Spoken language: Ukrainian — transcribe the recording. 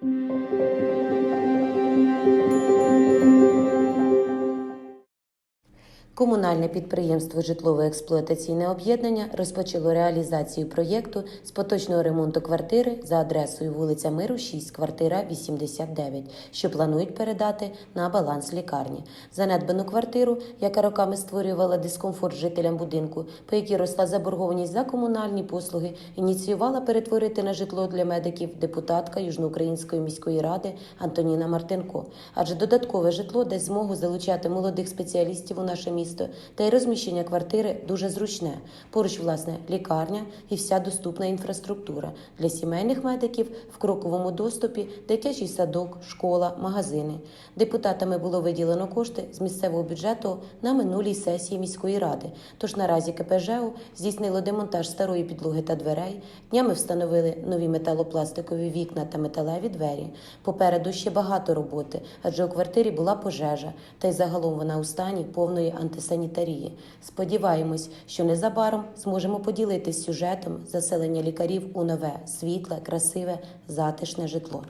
Thank you. Комунальне підприємство Житлово-експлуатаційне об'єднання розпочало реалізацію проєкту з поточного ремонту квартири за адресою вулиця Миру, 6, квартира 89, що планують передати на баланс лікарні. Занедбану квартиру, яка роками створювала дискомфорт жителям будинку, по якій росла заборгованість за комунальні послуги, ініціювала перетворити на житло для медиків депутатка Южноукраїнської міської ради Антоніна Мартинко. Адже додаткове житло дасть змогу залучати молодих спеціалістів у наше місто, та й розміщення квартири дуже зручне. Поруч, власне, лікарня і вся доступна інфраструктура для сімейних медиків в кроковому доступі, дитячий садок, школа, магазини. Депутатами було виділено кошти з місцевого бюджету на минулій сесії міської ради. Тож наразі КПЖУ здійснило демонтаж старої підлоги та дверей. Днями встановили нові металопластикові вікна та металеві двері. Попереду ще багато роботи, адже у квартирі була пожежа, та й загалом вона у стані повної антисанітарії. Сподіваємось, що незабаром зможемо поділитись сюжетом заселення лікарів у нове, світле, красиве, затишне житло.